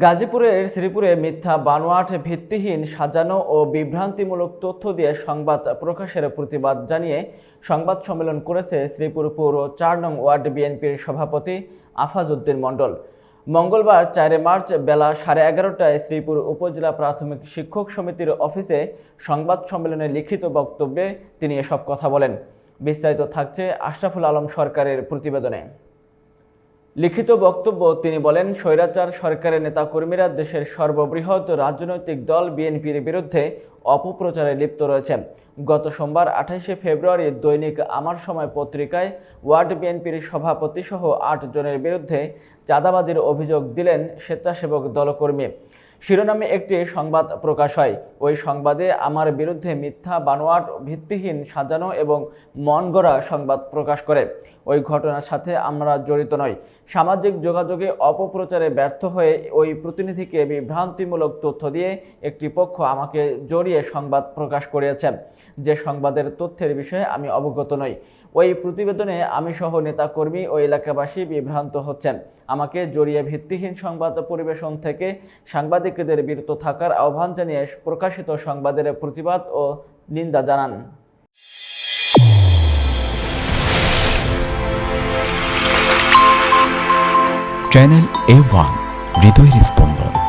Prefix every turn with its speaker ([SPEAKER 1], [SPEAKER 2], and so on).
[SPEAKER 1] গাজীপুরের শ্রীপুরে মিথ্যা বানোয়াট ভিত্তিহীন সাজানো ও বিভ্রান্তিমূলক তথ্য দিয়ে সংবাদ প্রকাশের প্রতিবাদ জানিয়ে সংবাদ সম্মেলন করেছে শ্রীপুর পৌর চার নং ওয়ার্ড বিএনপির সভাপতি আফাজউদ্দিন মণ্ডল। মঙ্গলবার চারে মার্চ বেলা সাড়ে এগারোটায় শ্রীপুর উপজেলা প্রাথমিক শিক্ষক সমিতির অফিসে সংবাদ সম্মেলনে লিখিত বক্তব্যে তিনি এসব কথা বলেন। বিস্তারিত থাকছে আশরাফুল আলম সরকারের প্রতিবেদনে। লিখিত বক্তব্য তিনি বলেন, স্বৈরাচার সরকারের নেতাকর্মীরা দেশের সর্ববৃহৎ রাজনৈতিক দল বিএনপির বিরুদ্ধে অপপ্রচারে লিপ্ত রয়েছে গত সোমবার আঠাশে ফেব্রুয়ারি দৈনিক আমার সময় পত্রিকায় ওয়ার্ড বিএনপির সভাপতিসহ আট জনের বিরুদ্ধে চাঁদাবাজির অভিযোগ দিলেন স্বেচ্ছাসেবক দলকর্মী। শিরোনামে একটি সংবাদ প্রকাশ হয়। ওই সংবাদে আমার বিরুদ্ধে মিথ্যা, বানোয়াট, ভিত্তিহীন, সাজানো এবং মন গড়া সংবাদ প্রকাশ করে। ওই ঘটনার সাথে আমরা জড়িত নই। সামাজিক যোগাযোগে অপপ্রচারে ব্যর্থ হয়ে ওই প্রতিনিধিকে বিভ্রান্তিমূলক তথ্য দিয়ে একটি পক্ষ আমাকে জড়িয়ে সংবাদ প্রকাশ করিয়েছেন যে সংবাদের তথ্যের বিষয়ে আমি অবগত নই। ওই প্রতিবেদনে আমি সহ নেতাকর্মী ও এলাকাবাসী বিভ্রান্ত হচ্ছেন। আমাকে জড়িয়ে ভিত্তিহীন সংবাদ পরিবেশন থেকে সাংবাদিকদের বিরত থাকার আহ্বান জানিয়ে প্রকাশিত সংবাদের প্রতিবাদ ও নিন্দা জানান।
[SPEAKER 2] চ্যানেল এ ওয়ান হৃদয়ের স্পন্দন